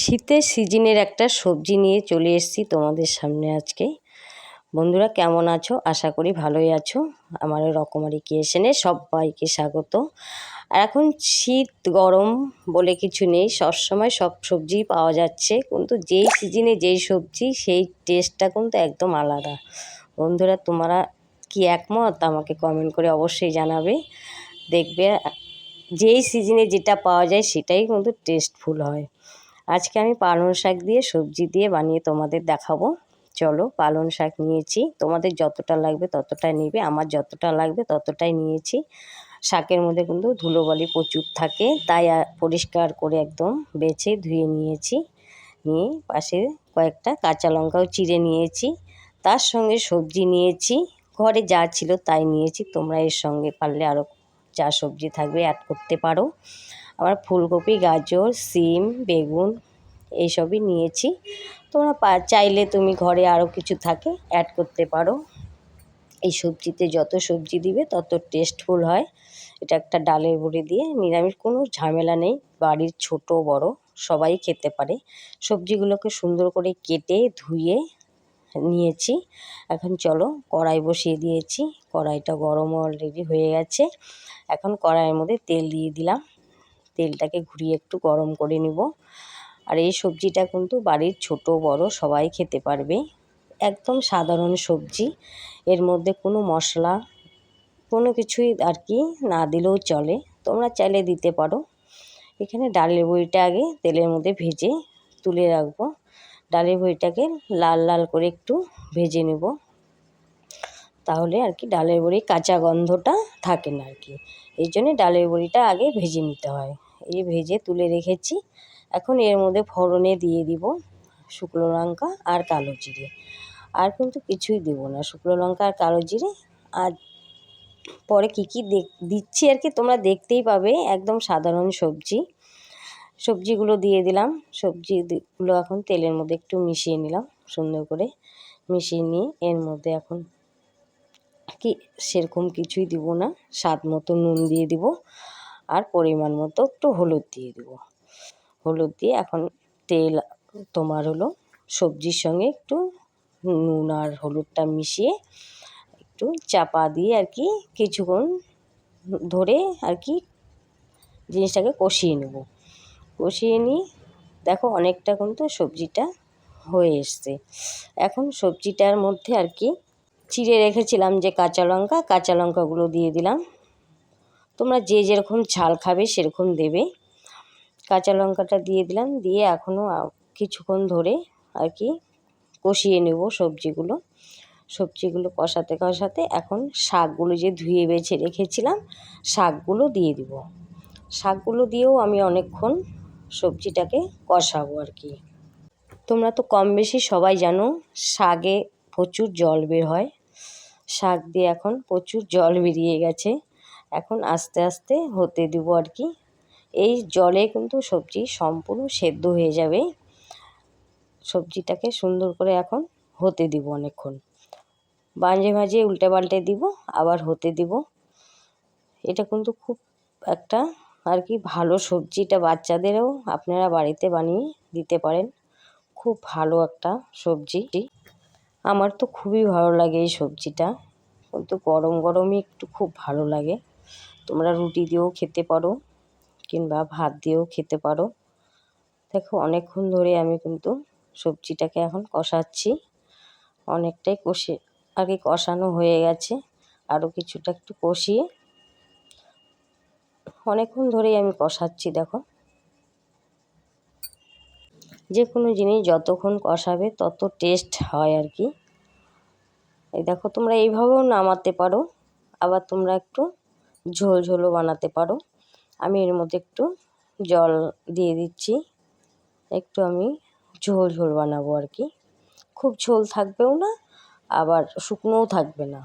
শীতের সিজনের একটা সবজি নিয়ে চলে এসেছি তোমাদের সামনে আজকে। বন্ধুরা, কেমন আছো? আশা করি ভালোই আছো। আমার রকমারি ক্রিয়েশনে সবাইকে স্বাগত। আর এখন শীত, গরম বলে কিছু নেই। সবসময় সব সবজি পাওয়া যাচ্ছে। কিন্তু যেই সিজনে যেই সবজি, সেই টেস্টটা কিন্তু একদম আলাদা। বন্ধুরা, তোমরা কি একমত? আমাকে কমেন্ট করে অবশ্যই জানাবে। দেখবে, যেই সিজনে যেটা পাওয়া যায়, সেটাই কিন্তু টেস্টফুল হয়। আজকে আমি পালং শাক দিয়ে সবজি দিয়ে বানিয়ে তোমাদের দেখাবো। চলো পালং শাক নিয়েছি। তোমাদের যতটা লাগবে ততটাই নেবে। আমার যতটা লাগবে ততটাই নিয়েছি। শাকের মধ্যে কিন্তু ধুলোবালি প্রচুর থাকে। তাই পরিষ্কার করে একদম বেছে ধুয়ে নিয়েছি। নিয়ে পাশে কয়েকটা কাঁচা লঙ্কাও চিড়ে নিয়েছি। তার সঙ্গে সবজি নিয়েছি। ঘরে যা ছিল তাই নিয়েছি। তোমরা এর সঙ্গে পারলে আরও যা সবজি থাকবে অ্যাড করতে পারো। আবার ফুলকপি, গাজর, সিম, বেগুন এইসবই নিয়েছি। তোমরা পা, চাইলে তুমি ঘরে আরও কিছু থাকে অ্যাড করতে পারো। এই সবজিতে যত সবজি দিবে তত টেস্টফুল হয়। এটা একটা ডালের বড়ি দিয়ে। নিরামিষ কোনো ঝামেলা নেই। বাড়ির ছোট, বড় সবাই খেতে পারে। সবজিগুলোকে সুন্দর করে কেটে, ধুয়ে নিয়েছি। এখন চলো কড়াই বসিয়ে দিয়েছি। কড়াইটা গরম অলরেডি হয়ে গেছে। এখন কড়াইয়ের মধ্যে তেল দিয়ে দিলাম। তেলটাকে ঘুরিয়ে একটু গরম করে নিব। আর এই সবজিটা কিন্তু বাড়ির ছোট, বড় সবাই খেতে পারবে। একদম সাধারণ সবজি। এর মধ্যে কোনো মশলা, কোনো কিছুই আর কি না দিলেও চলে। তোমরা চাইলে দিতে পারো। এখানে ডালের বড়িটা আগে তেলের মধ্যে ভেজে তুলে রাখব। ডালের বড়িটাকে লাল লাল করে একটু ভেজে নেব। তাহলে আর কি ডালের বড়ি কাঁচা গন্ধটা থাকে না আর কি। এই জন্যে ডালের বড়িটা আগে ভেজে নিতে হয়। এই ভেজে তুলে রেখেছি। এখন এর মধ্যে ফোড়নে দিয়ে দিব শুকনো লঙ্কা আর কালো জিরে। আর কিন্তু কিছুই দেবো না, শুকনো লঙ্কা আর কালো জিরে। আর পরে কী কী দিচ্ছি আর কি, তোমরা দেখতেই পাবে, একদম সাধারণ সবজি। সবজিগুলো দিয়ে দিলাম, সবজিগুলো এখন তেলের মধ্যে একটু মিশিয়ে নিলাম, সুন্দর করে মিশিয়ে নিয়ে এর মধ্যে এখন কি, সেরকম কিছুই দিব না, স্বাদ মতো নুন দিয়ে দিব। আর পরিমাণ মতো একটু হলুদ দিয়ে দেবো। হলুদ দিয়ে এখন তেল তোমার হলো সবজির সঙ্গে একটু নুন আর হলুদটা মিশিয়ে একটু চাপা দিয়ে আর কি কিছুক্ষণ ধরে আর কি জিনিসটাকে কষিয়ে নেব। কষিয়ে নিই দেখো অনেকটা কিন্তু সবজিটা হয়ে এসছে। এখন সবজিটার মধ্যে আর কি চিড়ে রেখেছিলাম যে কাঁচা লঙ্কা, কাঁচা লঙ্কাগুলো দিয়ে দিলাম। তোমরা যে যেরকম ঝাল খাবে সেরকম দেবে। কাঁচা লঙ্কাটা দিয়ে দিলাম, দিয়ে এখনও কিছুক্ষণ ধরে আর কি কষিয়ে নেব সবজিগুলো। সবজিগুলো কষাতে কষাতে এখন শাকগুলো যে ধুয়ে বেছে রেখেছিলাম, শাকগুলো দিয়ে দিব। শাকগুলো দিয়েও আমি অনেকক্ষণ সবজিটাকে কষাবো আর কি। তোমরা তো কম বেশি সবাই জানো, শাকে প্রচুর জল বের হয়। শাক দিয়ে এখন প্রচুর জল বেরিয়ে গেছে। এখন আস্তে আস্তে হতে দিব আর কি। এই জলে কিন্তু সবজি সম্পূর্ণ সেদ্ধ হয়ে যাবে। সবজিটাকে সুন্দর করে এখন হতে দিব অনেকক্ষণ। মাঝে মাঝে উল্টে পাল্টে দিব, আবার হতে দিব। এটা কিন্তু খুব একটা আর কি ভালো সবজিটা বাচ্চাদেরও আপনারা বাড়িতে বানিয়ে দিতে পারেন। খুব ভালো একটা সবজি। আমার তো খুবই ভালো লাগে এই সবজিটা। কিন্তু গরম গরমই একটু খুব ভালো লাগে। তোমরা রুটি দিয়েও খেতে পারো কিংবা ভাত দিয়েও খেতে পারো। দেখো, অনেকক্ষণ ধরে আমি কিন্তু সবজিটাকে এখন কষাচ্ছি। অনেকটাই কষে, আগে কষানো হয়ে গেছে আরও কিছুটা একটু কষিয়ে। অনেকক্ষণ ধরেই আমি কষাচ্ছি, দেখো। যে কোনো জিনিস যতক্ষণ কষাবে তত টেস্ট হয় আর কি। এই দেখো, তোমরা এইভাবেও নামাতে পারো, আবার তোমরা একটু ঝোল ঝোলও বানাতে পারো। আমি এর মধ্যে একটু জল দিয়ে দিচ্ছি। একটু আমি ঝোল ঝোল বানাবো আর কি। খুব ঝোল থাকবেও না, আবার শুকনোও থাকবে না।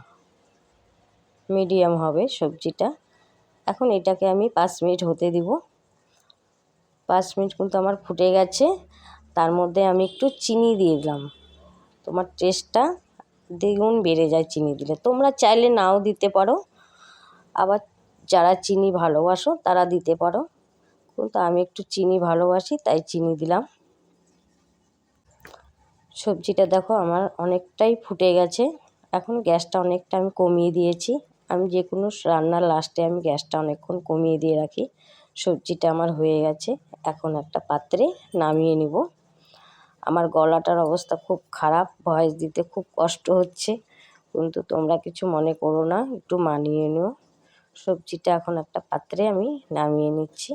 মিডিয়াম হবে সবজিটা। এখন এটাকে আমি পাঁচ মিনিট হতে দিব। পাঁচ মিনিট কিন্তু আমার ফুটে গেছে। তার মধ্যে আমি একটু চিনি দিয়ে দিলাম। তোমার টেস্টটা দ্বিগুণ বেড়ে যায় চিনি দিলে। তোমরা চাইলে নাও দিতে পারো। আবার যারা চিনি ভালোবাসো, তারা দিতে পারো। কিন্তু আমি একটু চিনি ভালোবাসি, তাই চিনি দিলাম। সবজিটা দেখো, আমার অনেকটাই ফুটে গেছে। এখন গ্যাসটা অনেকটা আমি কমিয়ে দিয়েছি। আমি যে কোনো রান্নার লাস্টে আমি গ্যাসটা অনেকক্ষণ কমিয়ে দিয়ে রাখি। সবজিটা আমার হয়ে গেছে। এখন একটা পাত্রে নামিয়ে নিব। আমার গলাটার অবস্থা খুব খারাপ, ভয়েস দিতে খুব কষ্ট হচ্ছে। কিন্তু তোমরা কিছু মনে করো না, একটু মানিয়ে নিও। সবজিটা এখন একটা পাত্রে আমি নামিয়ে নিচ্ছি।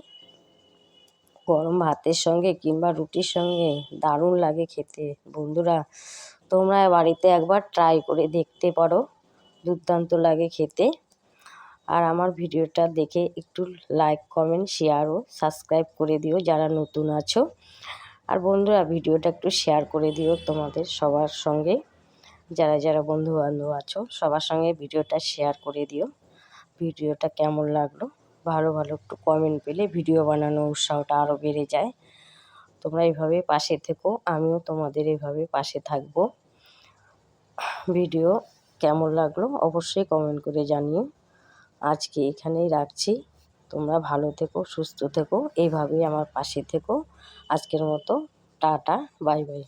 গরম ভাতের সঙ্গে কিংবা রুটির সঙ্গে দারুণ লাগে খেতে। বন্ধুরা, তোমরা বাড়িতে একবার ট্রাই করে দেখতে পারো। দুর্দান্ত লাগে খেতে। আর আমার ভিডিওটা দেখে একটু লাইক কমেন্ট শেয়ার ও সাবস্ক্রাইব করে দিও যারা নতুন আছো। আর বন্ধুরা, ভিডিওটা একটু শেয়ার করে দিও তোমাদের সবার সঙ্গে। যারা যারা বন্ধু বান্ধব আছো, সবার সঙ্গে ভিডিওটা শেয়ার করে দিও। ভিডিওটা কেমন লাগল? ভালো ভালো একটু কমেন্ট পেলে ভিডিও বানানোর উৎসাহটা আরও বেড়ে যায়। তোমরা এইভাবে পাশে থেকো, আমিও তোমাদের এইভাবে পাশে থাকব। ভিডিও কেমন লাগল অবশ্যই কমেন্ট করে জানিও। আজকে এখানেই রাখছি। তোমরা ভালো থেকো, সুস্থ থেকো এইভাবেই আমার পাশে থেকো। আজকের মতো, টাটা, বাই বাই।